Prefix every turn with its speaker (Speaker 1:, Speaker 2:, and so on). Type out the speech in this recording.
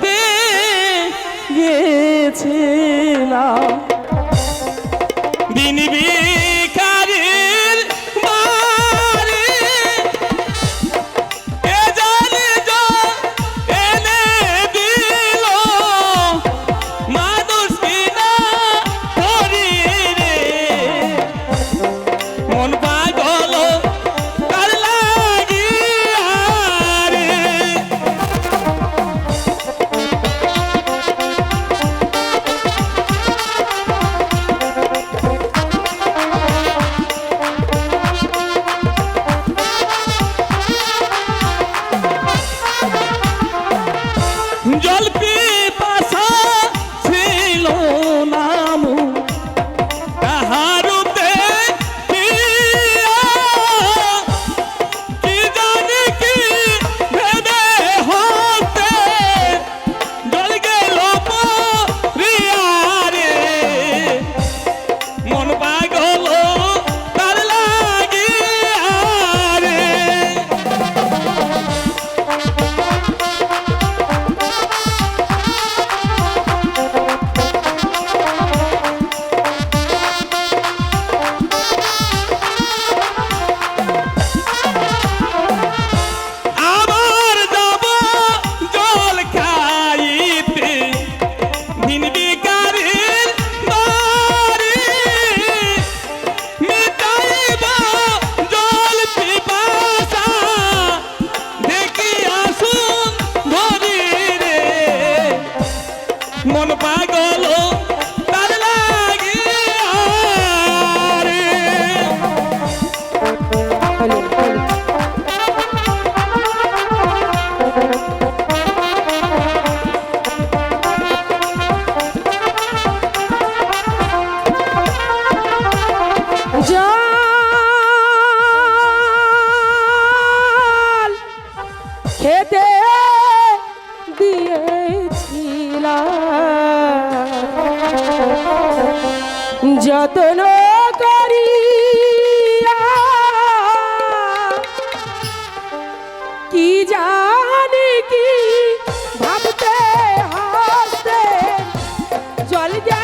Speaker 1: পেয়েছিলাম গেছিলাম। দিনবি মন পাগল তার
Speaker 2: লাগে খেতে দিয়েছিলাম। যতন করি কি জানি কি ভাবতে হাসতে চল যা